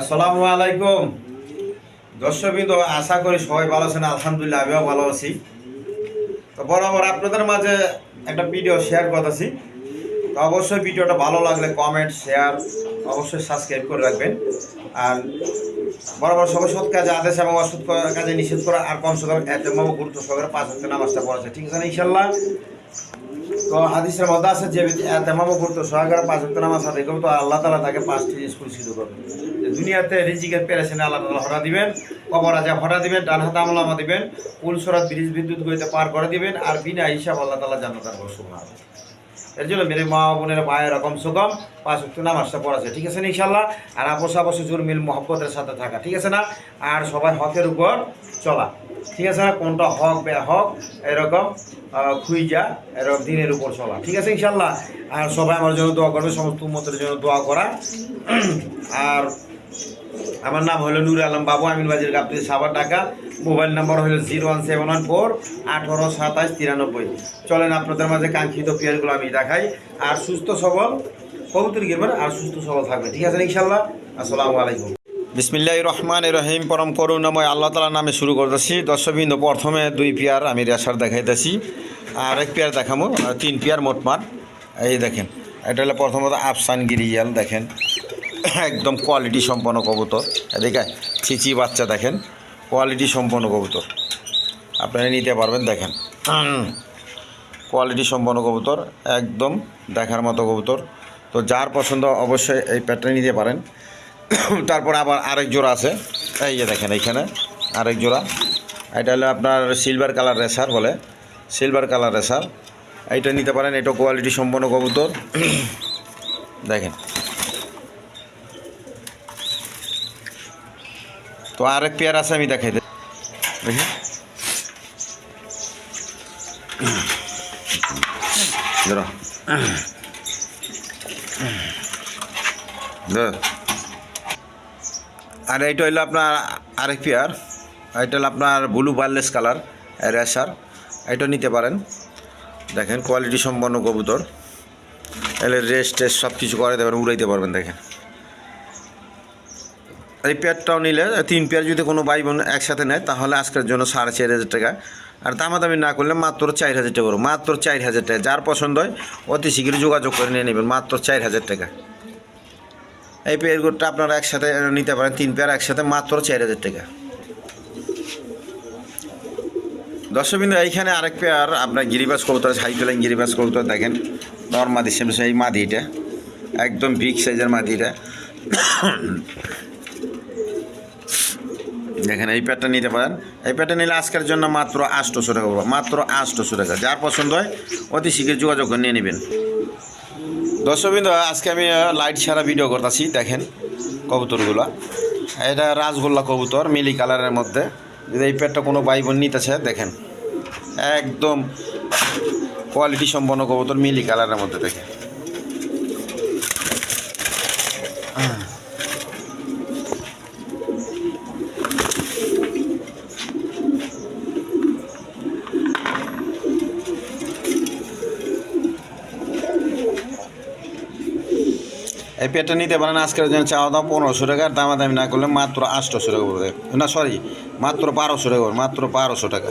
আসসালামু আলাইকুম। দর্শকবৃন্দ, আশা করি সবাই ভালো আছেন, আলহামদুলিল্লাহ আমিও ভালো আছি। তো বরাবর আপনাদের মাঝে একটা ভিডিও শেয়ার করতেছি। তো অবশ্যই ভিডিওটা ভালো লাগলে কমেন্ট শেয়ার অবশ্যই সাবস্ক্রাইব করে রাখবেন। আর বরাবর সবাই সৎ কাজে আদেশ এবং অসৎ কাজে নিষেধ করা আর কম সকাল এতে গুরুত্ব সহকারে পাঁচ হাজার নামাজটা পড়াচ্ছে ঠিক আছে ইনশাল্লাহ তো হাদিসের মধ্যে আছে যে তেমামো করতো সহাগার পাঁচ ভক্ত নামাজ আদায় করবে, তো আল্লাহ তালা তাকে পাঁচটি জিনিস পুরস্কৃত করবে। দুনিয়াতে রিজিকের পেরেছেন আল্লাহ তালা হরা দিবেন, কবর আজা হরা দিবেন, ডান হাতে আমলামা দিবেন পুলসরাত ব্রিজ বিদ্যুৎ গইতে পার করে দিবেন, আর বিনা হিসাব আল্লাহ তালা জান্নাতার বসুন এর জন্য মেরে মা বোনের মায়ের রকম সুগম পাঁচ উক্ত নামাজটা পড়াছে ঠিক আছে না ইনশাল্লাহ আর আপোষ আপোষ জুরমিল মহব্বতের সাথে থাকা, ঠিক আছে না? আর সবাই হকের উপর চলা। ঠিক আছে, কোনটা হক বে হক, এরকম খুইজা, এরকম দিনের উপর চলা। ঠিক আছে, ইনশাল্লাহ। আর সবাই আমার জন্য দোয়া করবে, সমস্ত উম্মতের জন্য দোয়া করা। আর আমার নাম হলো নুর আলম বাবু আমিন বাজির গাবতি সাবার টাকা মোবাইল নাম্বার হলো zero one seven one four আঠারো সাতাশ তিরানব্বই। চলেন, আপনাদের মাঝে কাঙ্ক্ষিত পেয়ারগুলো আমি দেখাই। আর সুস্থ সবল, কবুতর গিরবেন, আর সুস্থ সবল থাকবে। ঠিক আছে, ইনশাল্লাহ। আসসালামু আলাইকুম। বিসমিল্লাহ রহমান রহিম। পরম করুণাময় আল্লাহ তালার নামে শুরু করতেছি। দর্শকবৃন্দ, প্রথমে দুই পেয়ার আমি রেশার দেখাইতেছি। আর এক পেয়ার আর তিন পেয়ার মোটমাট। এই দেখেন, এটা হলো প্রথমত আফসান গিরিয়াল, দেখেন। একদম কোয়ালিটি সম্পন্ন কবুতর। এদিকে চিচি বাচ্চা, দেখেন। কোয়ালিটি সম্পন্ন কবুতর। আপনারা নিতে পারবেন, দেখেন। কোয়ালিটি সম্পন্ন কবুতর, একদম দেখার মতো কবুতর। তো যার পছন্দ অবশ্যই এই প্যাটার্ন নিতে পারেন। তারপর আবার আরেক জোড়া আছে। এই যে দেখেন এইখানে আরেক জোড়া। এটা হলো আপনার সিলভার কালার রেসার বলে। সিলভার কালার রেসার এইটা নিতে পারেন, এটা কোয়ালিটি সম্পন্ন কবুতর। দেখেন। তো আরেক পেয়ার আছে, আমি দেখাই দেখি। ধরো। আর এইটা হইল আপনার আরেক পেয়ার এটা হলো আপনার ব্লু বার্লেস কালার রেসার এটা নিতে পারেন। দেখেন কোয়ালিটি সম্পন্ন কবুতর। এলে রেস্ট টেস্ট সব কিছু করে দেবেন, উড়াইতে পারবেন, দেখেন। এই পেয়ারটাও নিলে, তিন পেয়ার যদি কোনো ভাই বোন একসাথে নেয়, তাহলে আজকের জন্য সাড়ে চার হাজার টাকা। আর দামাদামি না করলে মাত্র চার হাজার টাকা মাত্র চার হাজার টাকা। যার পছন্দ হয়, অতি শীঘ্রই যোগাযোগ করে নিয়ে নেবেন, মাত্র চার হাজার টাকা। এই পেয়ার পেয়ারগুলোটা আপনারা একসাথে নিতে পারেন। তিন পেয়ার একসাথে, মাত্র চার হাজার টাকা। দর্শকবিন্দু, এইখানে আরেক পেয়ার আপনার গিরিবাস কবুতর তোলেন গিরিবাস কবুতর, দেখেন। এই মাদি এটা। একদম বিগ সাইজের মাদি এটা। দেখেন, এই প্যাডটা নিতে পারেন। এই প্যাডটা নিলে আজকের জন্য মাত্র আটশোশো টাকা মাত্র আটশোশো টাকা। যার পছন্দ হয়, অতি শীঘ্র যোগাযোগ করে নিয়ে নেবেন। দর্শকবৃন্দ, আজকে আমি লাইট ছাড়া ভিডিও করতেছি, দেখেন কবুতরগুলো। এটা রাজগোল্লা কবুতর, মিলি কালারের মধ্যে। যদি এই পেটটা কোনো বাই বোন নিতেছে, দেখেন। একদম কোয়ালিটি সম্পন্ন কবুতর, মিলি কালারের মধ্যে, দেখেন। এই পেটটা নিতে পারেন আজকের জন্য চাওয়া দাম পনেরোশো টাকা, আর দামাদামি না করলে মাত্র আটশোশো টাকা পড়বে না সরি মাত্র বারোশো টাকা মাত্র বারোশো টাকা।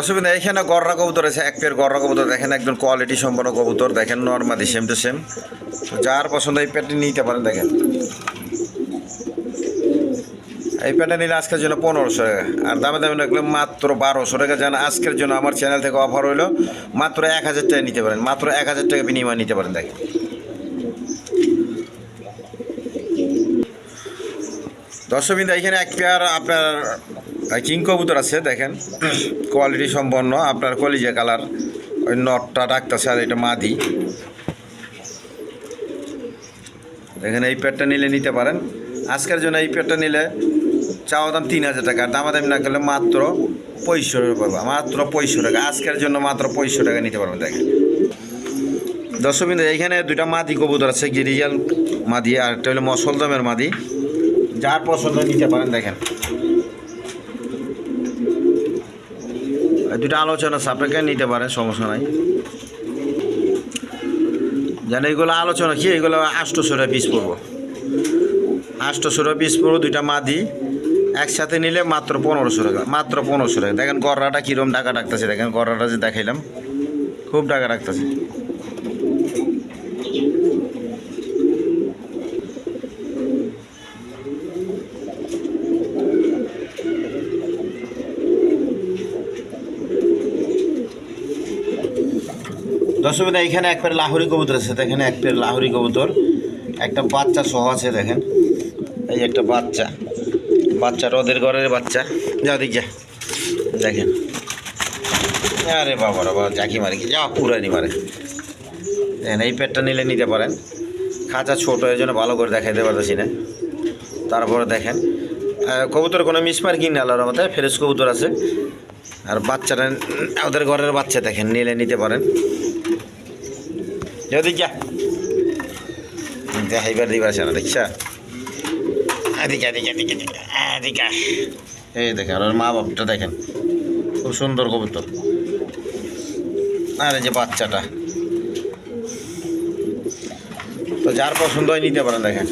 দর্শকবিন্দু এইখানে গররা কবুতর আছে, এক পেয়ার গররা কবুতর দেখেন, একদম কোয়ালিটি সম্পন্ন কবুতর, দেখেন নর্মালি সেম টু সেম যার পছন্দ এই পেটটি নিতে পারেন, দেখেন। এই প্যান্টটা নিলে আজকের জন্য পনেরোশো টাকা, আর দামে দামে রাখলে মাত্র বারোশো টাকা। যেন আজকের জন্য আমার চ্যানেল থেকে অফার হইল, মাত্র এক হাজার টাকা নিতে পারেন, মাত্র এক হাজার টাকা বিনিময় নিতে পারেন, দেখেন। দর্শকবিন্দু এখানে এক পেয়ার আপনার কিং কবুতর আছে, দেখেন। কোয়ালিটি সম্পন্ন, আপনার কলিজা কালার, ওই নটটা রাখতেছে আর এটা মাদি। এখানে এই পেয়ারটা নিলে নিতে পারেন। আজকের জন্য এই পেয়ারটা নিলে চাওয়া দাম তিন হাজার টাকা দামাদামি না করলে মাত্র পঁয়ষট্টি টাকা মাত্র পঁয়ষট্টি টাকা। আজকের জন্য মাত্র পঁয়ষট্টি টাকা নিতে পারবেন, দেখেন। দর্শকবিন্দু এইখানে দুইটা মাদি কবুতর আছে, গিরিজাল মাদি, আর একটা হলো মসলদমের মাদি। যার পছন্দ নিতে পারেন, দেখেন। দুটা আলোচনা সাপেক্ষে নিতে পারেন সমস্যা নাই। যেন এইগুলো আলোচনা, কি এগুলো আষ্ট টাকা পিস পড়ব। সুরে পিস পড়ব, দুইটা মাদি, একসাথে নিলে মাত্র পনেরোশো টাকা, মাত্র পনেরোশো টাকা। দেখেন গররাটা কীরকম টাকা ডাকতেছে, দেখেন গররাটা যে দেখাইলাম, খুব টাকা রাখতেছে দর্শক, এখানে এক পেয়ার লাহোরি কবুতর আছে, দেখেন এক পেয়ার লাহোরি কবুতর। একটা বাচ্চা সহ আছে, দেখেন। এই একটা বাচ্চা বাচ্চা রদের ঘরের বাচ্চা। যাও দিক যা। দেখেন। আরে বাবা বাবা জাকি মারি যা পুরানি মারে। দেখেন, এই পেটটা নিলে নিতে পারেন। খাঁচা ছোটো, এই জন্য ভালো করে দেখাইতে পারতেছি না। তারপরে দেখেন কবুতর কোনো মিসমার কিনে আল্লাহর মতো ফ্রেশ কবুতর আছে। আর বাচ্চাটা, ওদের ঘরের বাচ্চা, দেখেন, নিলে নিতে পারেন। যদি দেখাইবার দিবার না দেখছা এদিকে এদিকে এই দেখেন ওর মা বাপটা দেখেন। খুব সুন্দর কবুতর। আর এই যে বাচ্চাটা। তো যার পছন্দ হয় নিতে পারেন, দেখেন।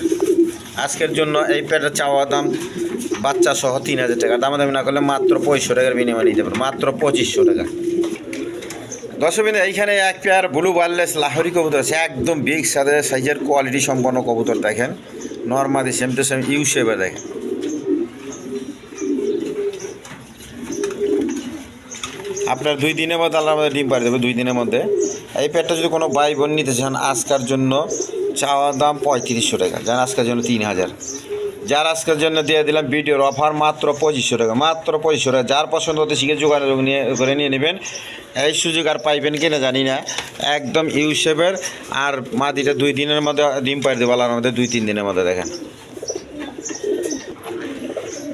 আজকের জন্য এই পেটের চাওয়া দাম বাচ্চা সহ তিন হাজার টাকা। দামাদামি না করলে মাত্র পঁয়ষট্টি টাকার বিনিময়ে নিতে পারেন মাত্র পঁচিশশো টাকা। দর্শকবিন্দু, এইখানে এক পেয়ার ব্লু ওয়ারলেস লাহরি কবুতর আছে, একদম বিগ সাথে সাইজের কোয়ালিটি সম্পন্ন কবুতর দেখেন। Normally same to same U শেপে দেখেন। আপনার দুই দিনের মধ্যে আল্লাহ আমাদের ডিম পাড়ি দেবে, দুই দিনের মধ্যে। এই পেয়ারটা যদি কোনো ভাই বোন নিতে চান, আজকার জন্য চাওয়া দাম পঁয়ত্রিশশো টাকা। যান আজকের জন্য তিন হাজার। যার আজকের জন্য দিয়ে দিলাম ভিডিওর অফার মাত্র পঁচিশশো টাকা, মাত্র পঁচিশশো টাকা। যার পছন্দ হতে শিখে যোগাযোগ নিয়ে, করে নিয়ে নেবেন। এই সুযোগ আর পাইবেন কিনা জানি না। একদম ইউসেফের আর মাদিটা দুই দিনের মধ্যে, ডিম পাই দেবো আল্লাহর মধ্যে দুই, তিন দিনের মধ্যে দেখেন।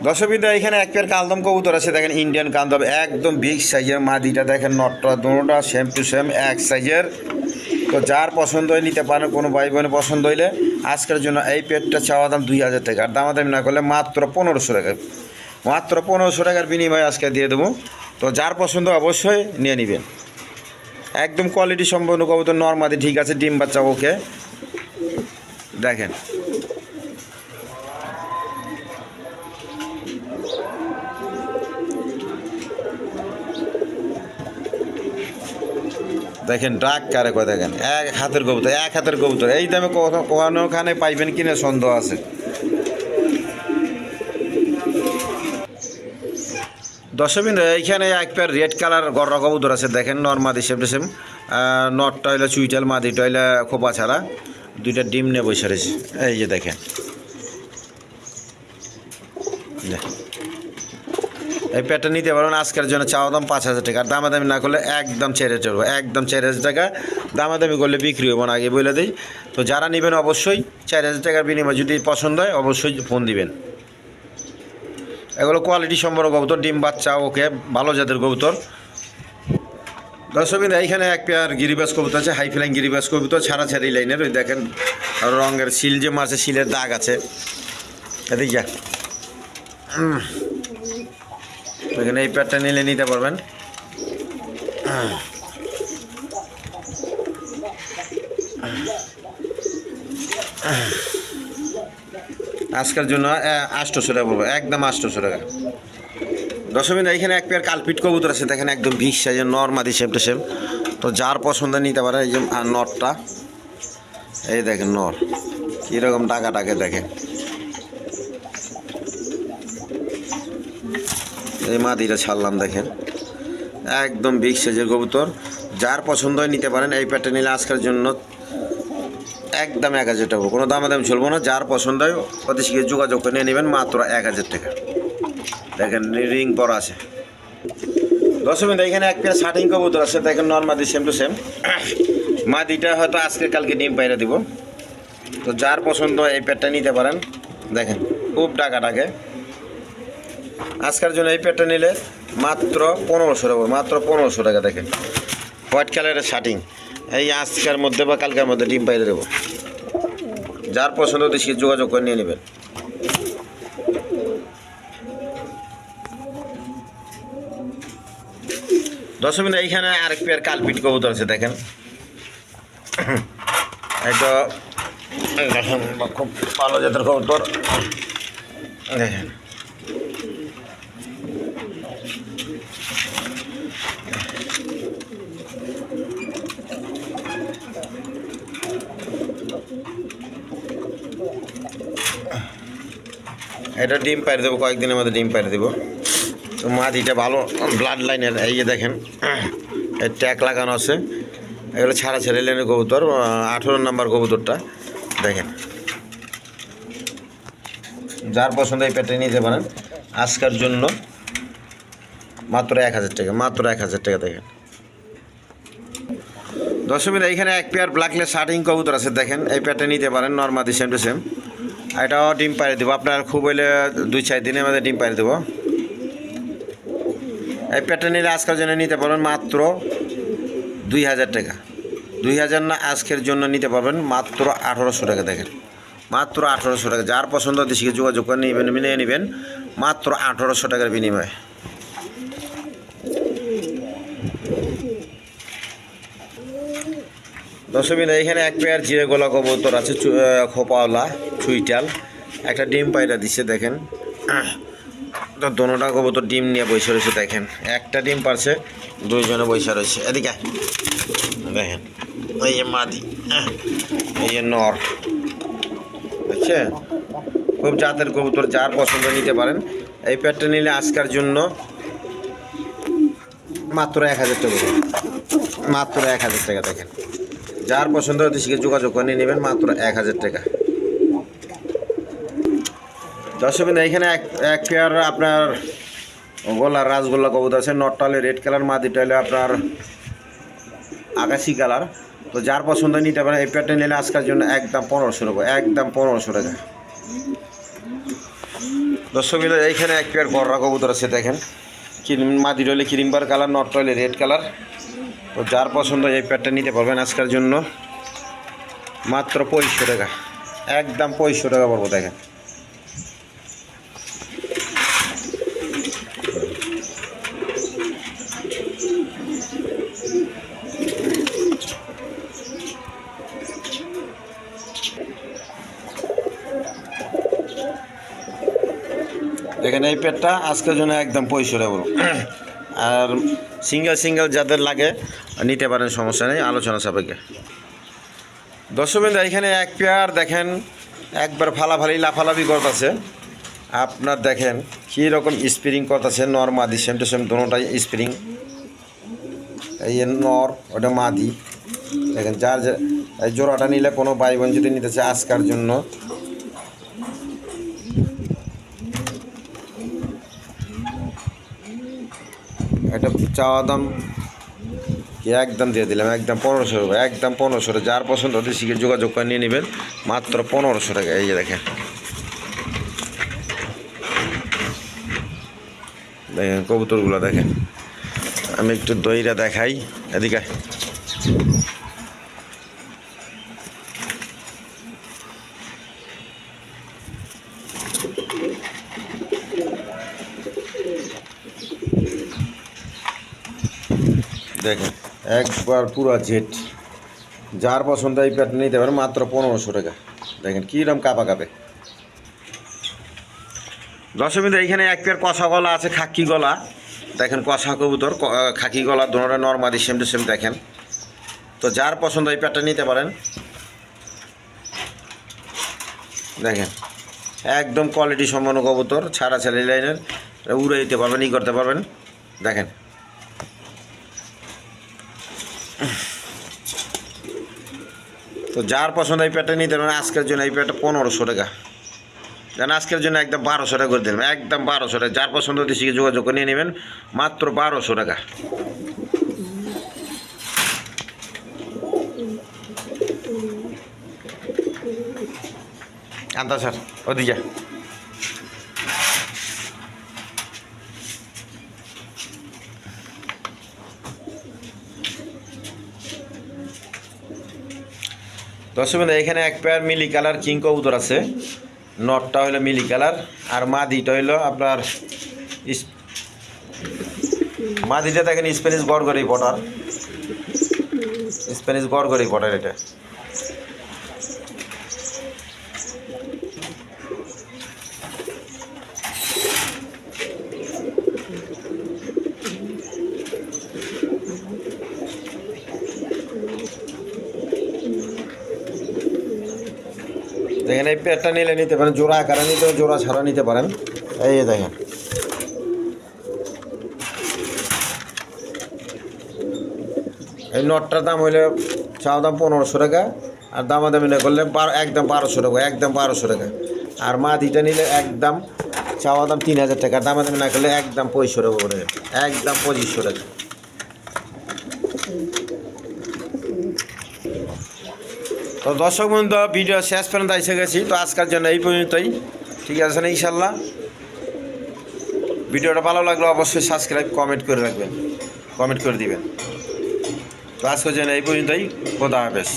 দর্শকবিন্দু, এখানে এক পেয়ার কালদম কবুতর আছে, দেখেন ইন্ডিয়ান কালদম, একদম বিগ সাইজের মাদিটা, দেখেন নটটা দুটোটা সেম টু সেম এক সাইজের তো যার পছন্দ হয় নিতে পারেন, কোনো ভাই বোনের পছন্দ হইলে আজকের জন্য এই পেটটা চাওয়া দাম দুই হাজার টাকা। আর দামাদামি না করলে মাত্র পনেরোশো টাকা। মাত্র পনেরোশো টাকার বিনিময়ে আজকে দিয়ে দেবো। তো যার পছন্দ অবশ্যই নিয়ে নেবেন। একদম কোয়ালিটি সম্পন্ন কবুতর নর্মাদি ঠিক আছে, ডিম বাচ্চা ওকে দেখেন। দেখেন ডাক কারে কয় দেখেন? এক হাতের কবুতর, এক হাতের কবুতর। এই দামে কখনো- কোনোখানে পাইবেন কিনা সন্দেহ আছে। দশমিন এইখানে এক পেয়ার রেড কালার গররা কবুতর আছে। দেখেন নর্মাদি সেম সেম। নটটা হইল চুইটাল, মাদিটা হইলে খোপা ছাড়া। দুইটা ডিম নিয়ে বসে রয়েছে। এই যে দেখেন। দেখ। এই প্যাডটা নিতে পারবেন আজকের জন্য চাওয়া দাম পাঁচ হাজার টাকা। আর দামাদামি না করলে একদম ছেড়ে চলবো, একদম চার হাজার টাকা। দামাদামি করলে বিক্রি হব না, আগে বলে দিই। তো যারা নেবেন অবশ্যই চার হাজার টাকার বিনিময়ে যদি পছন্দ হয়, অবশ্যই ফোন দিবেন। এগুলো কোয়ালিটি সম্পর্ক কবুতর, ডিম, বাচ্চা, ওকে, ভালো জাতের কবুতর। দর্শক এইখানে এক পেয়ার গিরিবাস কবুতর আছে হাই ফ্লাইং গিরিবাস কবুতর ছাড়া ছাড়ি লাইনের ওই দেখেন রঙের শিল যে মারছে, শিলের দাগ আছে। এদিক উম। এখানে এই প্যাডটা নিলে নিতে পারবেন। আজকের জন্য আটশোশো টাকা পড়বে, একদম আটশোশো টাকা। দশমিন এখানে এক পেয়ার কালপিট কবুতর আছে, দেখেন একদম বিগ সাইজের নর্মাদি সেম টু সেম তো যার পছন্দ নিতে পারে, এই যে নটটা। এই দেখেন নর, কীরকম টাকা টাকে দেখেন। এই মাদিটা ছাড়লাম, দেখেন। একদম বিগ সাইজের কবুতর। যার পছন্দ হয় নিতে পারেন, এই প্যাটটা নিলে আজকের জন্য একদম এক হাজার টাকা। কোনো দামে দাম চলবো না, যার পছন্দ হয় অতি শীঘ্র যোগাযোগ করে নিয়ে নেবেন, মাত্র এক হাজার টাকা। দেখেন রিং পরা আছে। দশ মিনিট এখানে এক পেয়ার শার্টিং কবুতর আছে, দেখেন নর্মাদি সেম টু সেম মাদিটা হয়তো আজকে কালকে ডিম পাইরে দিব। তো যার পছন্দ এই পেটটা নিতে পারেন। দেখেন, খুব টাকা টাকে আজকের জন্য এই পেটটা নিলে মাত্র পনেরোশো টাকা মাত্র পনেরোশো টাকা দেখেন। হোয়াইট কালারের শার্টিং। এই আজকের মধ্যে বা কালকের মধ্যে ডিম পাইরে দেবো। যার পছন্দ হতে সে যোগাযোগ করে নিয়ে নেবেন। দশমিন এইখানে আরেক পেয়ার কালপিট কবুতর আছে, দেখেন। এটা খুব ভালো জাতের কবুতর। দেখেন। এটা ডিম পাইরে দেবো, কয়েকদিনের মধ্যে ডিম পাইরে দেবো। তো মাদিটা ভালো ব্লাড লাইনের এই যে দেখেন ট্যাগ লাগানো আছে। এগুলো ছাড়া ছেড়ে লাইনের কবুতর আঠেরো নাম্বার কবুতরটা, দেখেন। যার পছন্দ এই পেটে নিতে পারেন। আজকের জন্য মাত্র এক হাজার টাকা, মাত্র এক হাজার টাকা দেখেন। দশমিক এইখানে এক পেয়ার ব্ল্যাকলেস শার্টিং কবুতর আছে, দেখেন। এই পেটে নিতে পারেন নর্মাদি সেম টু সেম এটাও ডিম পাড়ে দেবো। আপনার খুব হইলে দুই, চার দিনের মধ্যে ডিম পাড়ে দেবো। এই পেটে নিলে আজকের জন্য নিতে পারবেন মাত্র দুই হাজার টাকা। দুই হাজার না, আজকের জন্য নিতে পারবেন মাত্র আঠারোশো টাকা দেখেন। মাত্র আঠারোশো টাকা। যার পছন্দ দেশকে যোগাযোগ করে নেবেন নিয়ে নেবেন, মাত্র আঠারোশো টাকার বিনিময়ে। দশমিন এখানে এক পেয়ার জিরে গোলা কবুতর আছে খোপাওয়ালা। চুইটাল একটা ডিম পায়রা দিচ্ছে দেখেন। তো দোনোটা কবুতর ডিম নিয়ে বসে রয়েছে দেখেন। একটা ডিম পারছে দুইজনে বসে রয়েছে। এদিকে দেখেন এই যে মাদি আহ, এই যে নর। বুঝছে? খুব জাতের কবুতর যার পছন্দ নিতে পারেন। এই পেটটা নিলে আজকের জন্য মাত্র এক হাজার টাকা। মাত্র এক হাজার টাকা দেখেন। যার পছন্দ হতে যোগাযোগ করে নেবেন মাত্র এক হাজার টাকা। দর্শকবিন্দু এখানে এক এক পেয়ার আপনার গোলা রাসগোল্লা কবুতর আছে নটটা হলে রেড কালার মাদিটা হলে আপনার আকাশি কালার তো যার পছন্দ নিতে পারেন, এই পেয়ারটা নিলে আজকের জন্য একদম পনেরোশো টাকা, একদম পনেরোশো টাকা। দর্শকবিন্দু এইখানে এক পেয়ার গররা কবুতর আছে, দেখেন। মাদি রইলে ক্রিমবার কালার নটটা হলে রেড কালার তো যার পছন্দ এই প্যাডটা নিতে পারবেন আজকের জন্য, মাত্র পঁয়ষট্টি টাকা। একদম পঁয়ষট্টি টাকা পড়ব, দেখেন। দেখেন এই পেটটা আজকের জন্য একদম পড়ব আর সিঙ্গেল সিঙ্গেল যাদের লাগে, নিতে পারেন, সমস্যা নেই, আলোচনা সাপেক্ষে। দর্শকবৃন্দ, এখানে এক পেয়ার দেখেন, একবার ফালাফালি, লাফালাফি করতেছে। আপনার দেখেন কী রকম স্প্রিং করতেছে, নর, মাদি সেম টু সেম দোনোটাই স্প্রিং এই নর, ওটা মাদি। দেখেন, যার যে এই জোড়াটা নিলে কোনো ভাই বোন যদি নিতে চায় আজকার জন্য এটা চাওয়া দাম একদম দিয়ে দিলাম, একদম পনেরোশো টাকা একদম পনেরোশো টাকা যার পছন্দ হতে শিখে যোগাযোগ করে নিয়ে নেবেন, মাত্র পনেরোশো টাকা, এই যে দেখেন। দেখেন কবুতরগুলো দেখেন। আমি একটু দইরা দেখাই, এদিকে দেখেন, একবার পুরো জেট। যার পছন্দ এই প্যাট নিতে পারেন মাত্র পনেরোশো টাকা। দেখেন কীরকম কাপা কাপে। দশমিতে এইখানে এক পেয়ার কষা গলা আছে, খাকি গলা। দেখেন, কষা কবুতর খাকি গলা দোনোটা নর্মাদি সেম টু সেম দেখেন। তো যার পছন্দ এই প্যাটটা নিতে পারেন। দেখেন, একদম কোয়ালিটি সম্পন্ন কবুতর ছাড়া ছেলে লাইনের উড়ে দিতে পারবেন, ই করতে পারবেন। দেখেন তো যার পছন্দ এই প্যাডটা নিতে পারেন আজকের জন্য এই প্যাডটা পনেরোশো টাকা। যেন আজকের জন্য একদম বারোশো টাকা করে দিলাম একদম বারোশো টাকা। যার পছন্দ দিচ্ছি যোগাযোগ করে নিয়ে নেবেন, মাত্র বারোশো টাকা। আনতা স্যার, ওদিকে। দর্শক বন্ধু, এখানে এক পেয়ার মিলি কালার কিং কবুতর আছে। নটটা হইল মিলি কালার আর মাদিটা হইল আপনার মাদিটা দেখেন স্প্যানিশ গড়গড়ি পটার স্প্যানিশ গড়গড়ি পটার এটা। দেখেন, এই পেয়ারটা নিলে নিতে পারেন, জোড়া আকারে নিতে জোড়া ছাড়া নিতে পারেন। এই দেখেন। এই নটটার দাম হইলে চাও দাম পনেরোশো টাকা, আর দামাদামি না করলে বারো একদম বারোশো টাকা, একদম বারোশো টাকা। আর মাদিটা নিলে একদম চাওয়া দাম তিন হাজার টাকা দামাদামি না করলে একদম পঁচিশশো টাকা করে। একদম পঁচিশশো টাকা। তো দর্শক বন্ধু, ভিডিও শেষ পর্যন্ত এসে গেছি। তো আজকের জন্য এই পর্যন্তই। ঠিক আছে, না, ইনশাল্লাহ। ভিডিওটা ভালো লাগল অবশ্যই সাবস্ক্রাইব কমেন্ট করে রাখবেন। কমেন্ট করে দিবেন। তো আজকের জন্য এই পর্যন্তই। খোদা হাফেজ।